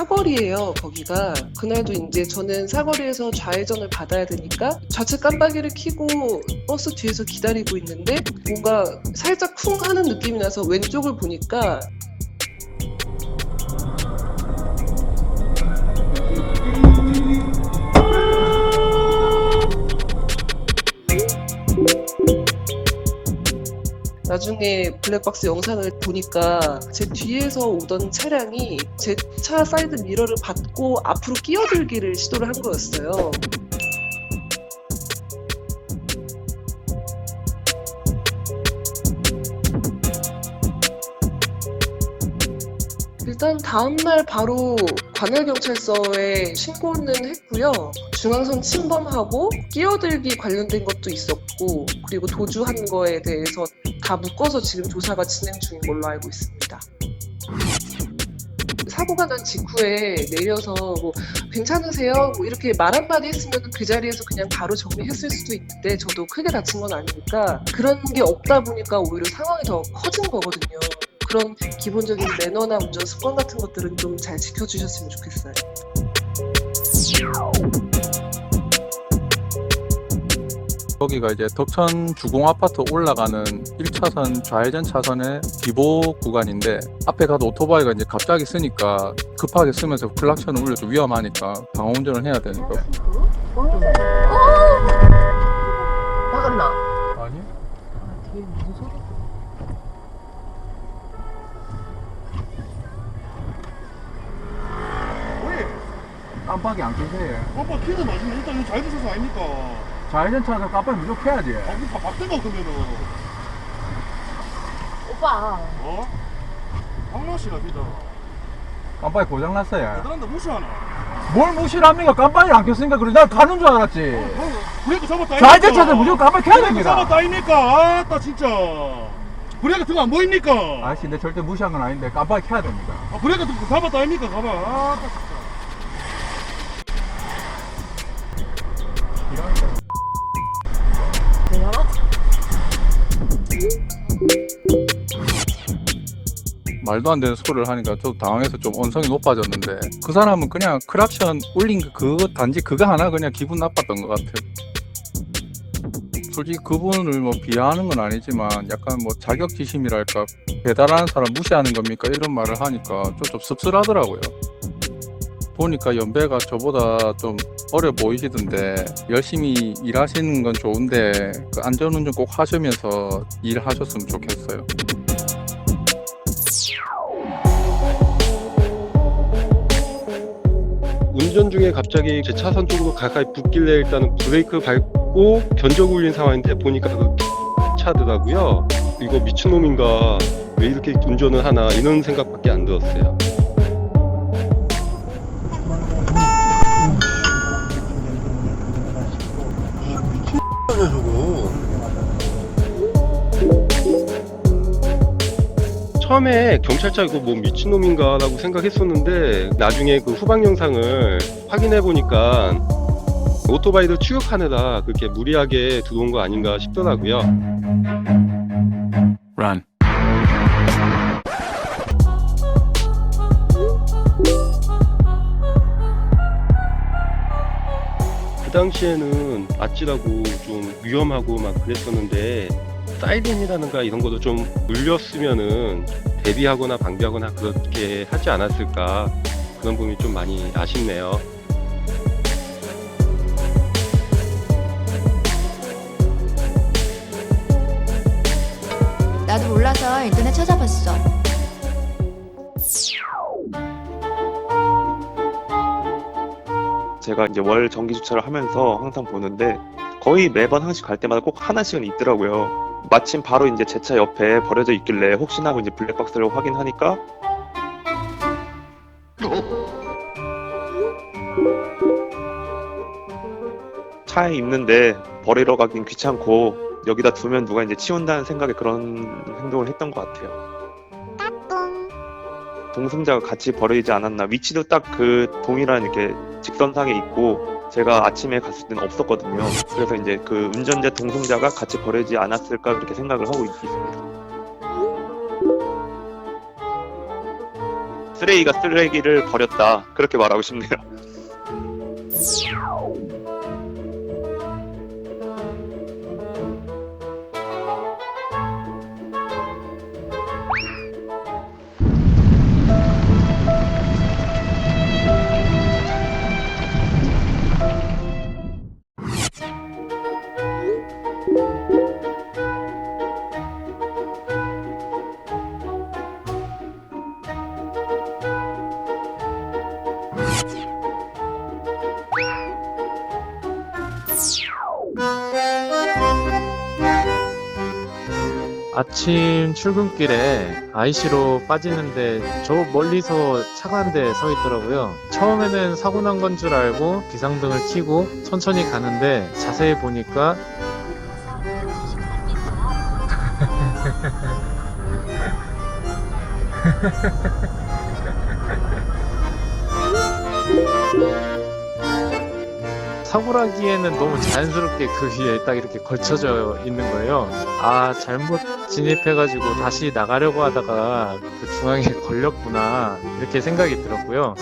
사거리예요. 거기가 그날도 이제 저는 사거리에서 좌회전을 받아야 되니까 좌측 깜빡이를 켜고 버스 뒤에서 기다리고 있는데 뭔가 살짝 쿵 하는 느낌이 나서 왼쪽을 보니까 나중에 블랙박스 영상을 보니까 제 뒤에서 오던 차량이 제 차 사이드 미러를 받고 앞으로 끼어들기를 시도를 한 거였어요. 일단 다음날 바로 관할경찰서에 신고는 했고요. 중앙선 침범하고 끼어들기 관련된 것도 있었고 그리고 도주한 거에 대해서 다 묶어서 지금 조사가 진행 중인 걸로 알고 있습니다. 사고가 난 직후에 내려서 뭐 괜찮으세요? 뭐 이렇게 말 한마디 했으면 그 자리에서 그냥 바로 정리했을 수도 있는데 저도 크게 다친 건 아니니까 그런 게 없다 보니까 오히려 상황이 더 커진 거거든요. 그런 기본적인 매너나 운전 습관 같은 것들은 좀 잘 지켜주셨으면 좋겠어요. 거기가 이제 덕천 주공 아파트 올라가는 1차선 좌회전 차선의 비보 구간인데 앞에 가도 오토바이가 이제 갑자기 쓰니까 급하게 쓰면서 클락션을 울려도 위험하니까 방어 운전을 해야 되니까 깜빡이 안 켜세요 아빠 키드 맞으면 일단 이거 잘 드셔서 아닙니까? 좌회전 차선 깜빡이 무조건 켜야지 아, 이거 다 박대가 그러면은 오빠. 어? 박나씨가 믿어 깜빡이 고장났어요 대단한데 무시하나? 뭘 무시를 합니까 깜빡이를 안 켰으니까 그래 난 가는 줄 알았지 어, 브레이크 잡았다 좌회전? 차선 무조건 깜빡이 켜야 브레이크 됩니다 잡았다 아닙니까? 아따 진짜 브레이크 등안 보입니까? 아저씨 내 절대 무시한 건 아닌데 깜빡이 켜야 됩니다 아, 브레이크 등 잡았다 아닙니까? 가봐 아따 말도 안 되는 소리를 하니까 저도 당황해서 좀 언성이 높아졌는데 그 사람은 그냥 크락션 울린 그 그거 단지 그거 하나 그냥 기분 나빴던 것 같아요. 솔직히 그분을 뭐 비하하는 건 아니지만 약간 뭐 자격지심이랄까 배달하는 사람 무시하는 겁니까 이런 말을 하니까 좀, 좀 씁쓸하더라고요. 보니까 연배가 저보다 좀 어려 보이시던데 열심히 일하시는 건 좋은데 그 안전운전 꼭 하시면서 일하셨으면 좋겠어요. 운전 중에 갑자기 제 차선 쪽으로 가까이 붙길래 일단은 브레이크 밟고 견적 울린 상황인데 보니까 그 차더라고요. 이거 미친놈인가 왜 이렇게 운전을 하나 이런 생각밖에 안 들었어요. 처음에 경찰차 이거 뭐 미친놈인가라고 생각했었는데 나중에 그 후방 영상을 확인해 보니까 오토바이를 추격하느라 그렇게 무리하게 들어온 거 아닌가 싶더라고요. Run. 그 당시에는 아찔하고 좀 위험하고 막 그랬었는데 사이렌이라든가 이런 것도 좀 울렸으면은 대비하거나 방비하거나 그렇게 하지 않았을까 그런 부분이 좀 많이 아쉽네요. 나도 몰라서 인터넷 찾아봤어. 제가 이제 월 정기 주차를 하면서 항상 보는데 거의 매번 항상 갈 때마다 꼭 하나씩은 있더라고요. 마침 바로 이제 제 차 옆에 버려져 있길래 혹시나 하고 이제 블랙박스를 확인하니까 차에 있는데 버리러 가긴 귀찮고 여기다 두면 누가 이제 치운다는 생각에 그런 행동을 했던 것 같아요. 동승자가 같이 버리지 않았나 위치도 딱 그 동일한 이렇게 직선상에 있고 제가 아침에 갔을 때는 없었거든요. 그래서 이제 그 운전자 동승자가 같이 버리지 않았을까 그렇게 생각을 하고 있- 있습니다. 쓰레기가 쓰레기를 버렸다 그렇게 말하고 싶네요. 아침 출근길에 IC로 빠지는데 저 멀리서 차가 한 대 서 있더라고요. 처음에는 사고 난 건 줄 알고 비상등을 켜고 천천히 가는데 자세히 보니까 사고라기에는 너무 자연스럽게 그 위에 딱 이렇게 걸쳐져 있는 거예요. 아, 잘못 진입해가지고 다시 나가려고 하다가 그 중앙에 걸렸구나. 이렇게 생각이 들었고요.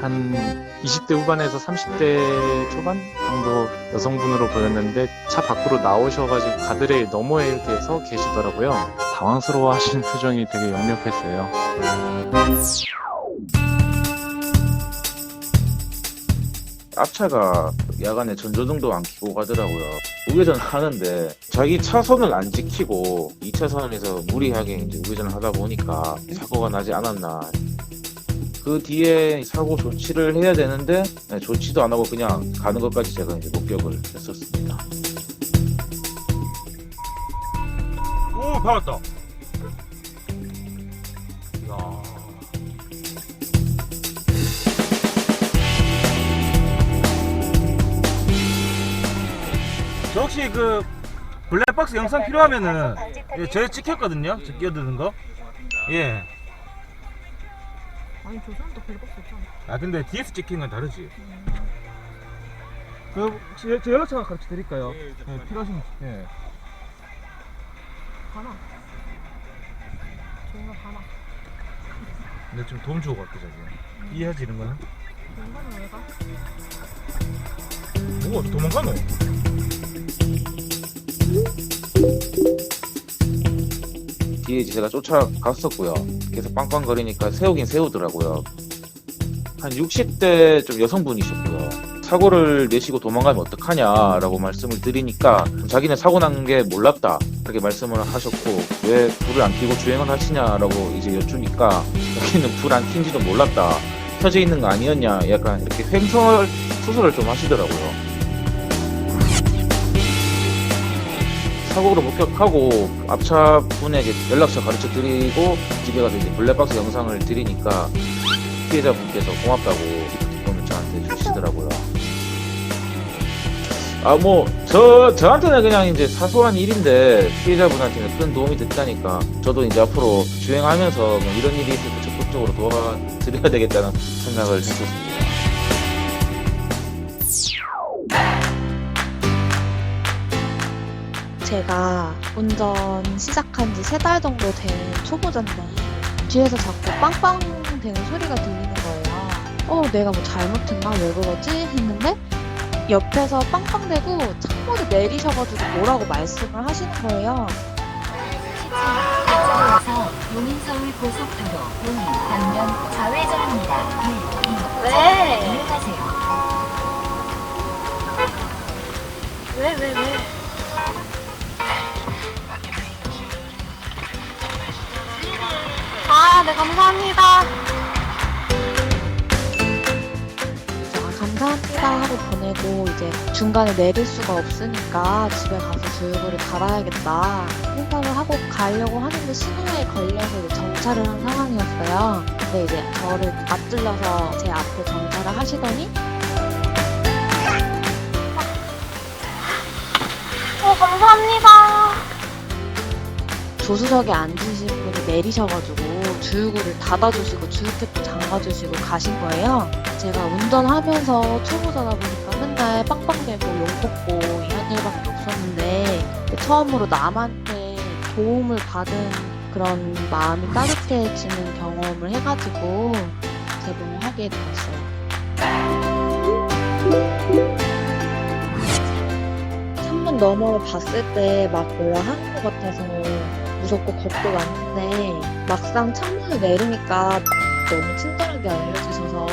한 20대 후반에서 30대 초반 정도 여성분으로 보였는데 차 밖으로 나오셔가지고 가드레일 너머에 이렇게 서 계시더라고요. 당황스러워 하시는 표정이 되게 역력했어요. 앞차가 야간에 전조등도 안 켜고 가더라고요. 우회전 하는데 자기 차선을 안 지키고 2차선에서 무리하게 이제 우회전을 하다 보니까 사고가 나지 않았나. 그 뒤에 사고 조치를 해야 되는데 네, 조치도 안 하고 그냥 가는 것까지 제가 이제 목격을 했었습니다. 오 받았다. 혹시 그 블랙박스 영상 필요하면은 예, 저희 찍혔거든요. 저 끼어드는 거. 예. 아니 저 사람도 별거 없잖아. 아 근데 뒤에서 찍힌 건 다르지. 그, 제, 제 연락처 가르쳐 드릴까요? 예, 필요하신 예. 가나. 조용히 가나. 근데 좀 도움 주고 갈게 자기. 이해하지 이런 거는? 공간은 왜 가? 뭐가 도망가노? 뒤에 이제 제가 쫓아갔었고요. 계속 빵빵거리니까 세우긴 세우더라고요. 한 60대 좀 여성분이셨고요. 사고를 내시고 도망가면 어떡하냐라고 말씀을 드리니까 자기는 사고 난 게 몰랐다 이렇게 말씀을 하셨고 왜 불을 안 켜고 주행을 하시냐라고 이제 여쭈니까 여기는 불안 켜진지도 몰랐다 켜져 있는 거 아니었냐 약간 이렇게 횡설 수설을 좀 하시더라고요. 사고를 목격하고 앞차 분에게 연락처 가르쳐 드리고 집에 가서 이제 블랙박스 영상을 드리니까 피해자분께서 고맙다고 기쁨을 저한테 주시더라고요. 아 뭐 저 저한테는 그냥 이제 사소한 일인데 피해자분한테는 큰 도움이 됐다니까 저도 이제 앞으로 주행하면서 뭐 이런 일이 있을 때 적극적으로 도와드려야 되겠다는 생각을 했었습니다. 제가 운전 시작한 지 세 달 정도 된 초보자인데 뒤에서 자꾸 빵빵 되는 소리가 들리는 거예요. 어, 내가 뭐 잘못했나? 왜 그러지? 했는데 옆에서 빵빵대고 창문을 내리셔가지고 뭐라고 말씀을 하시는 거예요. 이에서 용인서울 고속도로 용인 방면 좌회전입니다. 1, 2, 왜? 이용하세요. 왜, 왜, 왜? 아, 네, 감사합니다. 아, 감사합니다 하고 보내고 이제 중간에 내릴 수가 없으니까 집에 가서 주유구를 갈아야겠다 생각을 하고 가려고 하는데 신호에 걸려서 이제 정차를 한 상황이었어요. 근데 이제 저를 앞질러서 제 앞에 정차를 하시더니 어, 감사합니다. 조수석에 앉으신 분이 내리셔가지고 주유구를 닫아주시고 주유캡도 잠가주시고 가신 거예요. 제가 운전하면서 초보자다 보니까 맨날 빵빵대고 욕먹고 이런 일밖에 없었는데 처음으로 남한테 도움을 받은 그런 마음이 따뜻해지는 경험을 해가지고 개봉을 하게 되었어요. 너머를 봤을 때 막 뭐라 하는 것 같아서 무섭고 겁도 났는데 막상 창문을 내리니까 너무 친절하게 알려주셔서.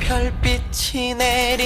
별빛이 내